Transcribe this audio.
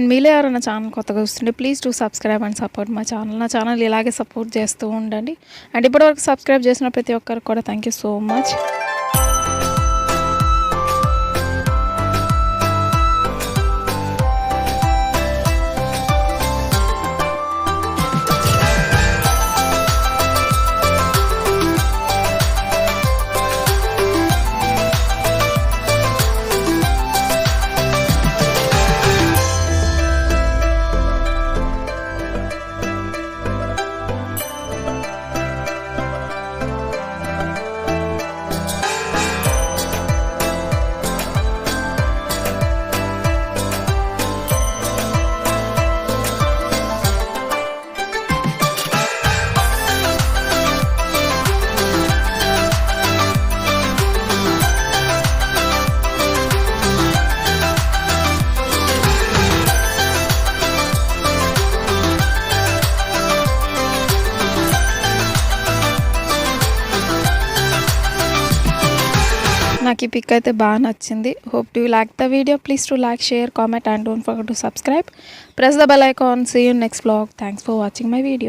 And మీలో ఎవరైనా channel కొత్తగా వస్తుంటే please to subscribe and support మా ఛానల్ నా ఛానల్ ఇలాగే సపోర్ట్ చేస్తూ ఉండండి. అండ్ ఇప్పటివరకు సబ్స్క్రైబ్ చేసిన ప్రతి ఒక్కరికి కూడా థ్యాంక్ యూ సో మచ్ నాకు ఈ పిక్ అయితే బాగా నచ్చింది. Hope to like the video please to like share comment and don't for to subscribe press the bell icon see you next blog thanks for watching my video